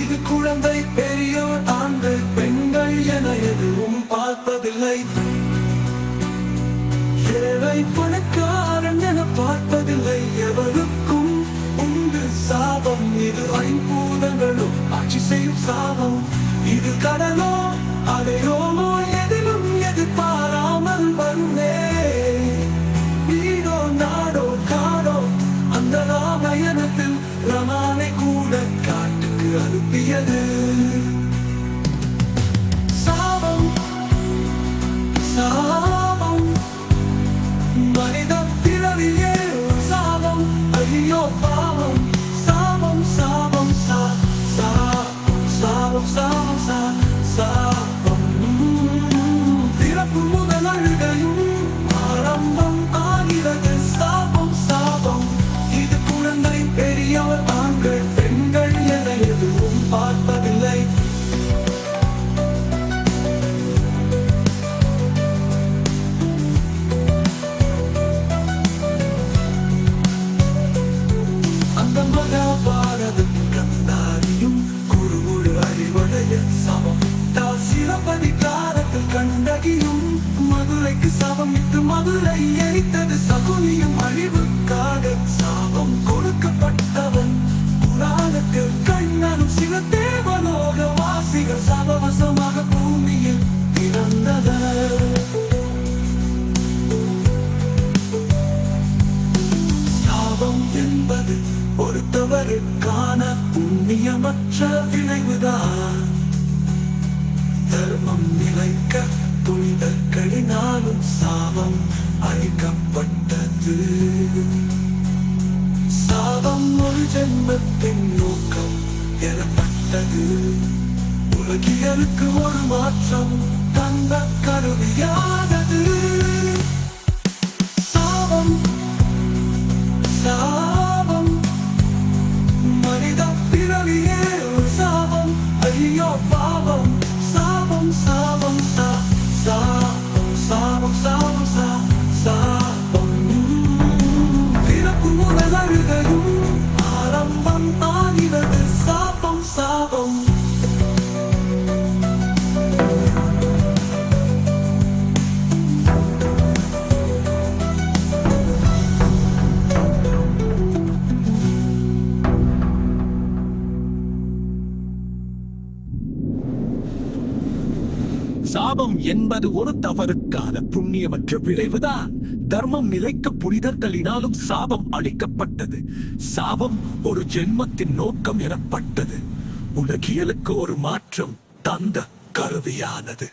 இது குழந்தை பெரியோர் ஆண்கள் பெண்கள் என எதுவும் பார்ப்பதில்லை. ஏழை பணக்காரன் என பார்ப்பதில்லை. எவருக்கும் உண்டு சாபம். இது ஐம்பூதங்களும் ஆட்சி செய்யும் சாபம். இது கடலோ அலையோமோ காட்டுக்கு தாசிரபதி கண்டகியும் மதுரைக்கு சபமிட்டு மதுரை எரித்தது சகுனியும் அழிவுக்காக சாபம் கொடுக்கப்பட்டவன். புராணத்தில் கண்ணனும் சில தேவலோக வாசிகள் சபவசமாக அளிக்கப்பட்டது சாதம் ஒரு ஜென்மத்தின் நோக்கம் எனப்பட்டது. உலகியலுக்கு ஒரு மாற்றம் தந்த கருவியானது சாபம் சாபம். மனித பிறவியே ஒரு சாபம். ஐயோ பாவம். சாபம் சாபம் சா சாபம். சாபம் என்பது ஒரு தவறுக்கான புண்ணியமற்ற விளைவுதான். தர்மம் நிலைக்க புனிதர்களினாலும் சாபம் அளிக்கப்பட்டது. சாபம் ஒரு ஜென்மத்தின் நோக்கம் எனப்பட்டது. உலகியலுக்கு ஒரு மாற்றம் தந்த கருவியானது.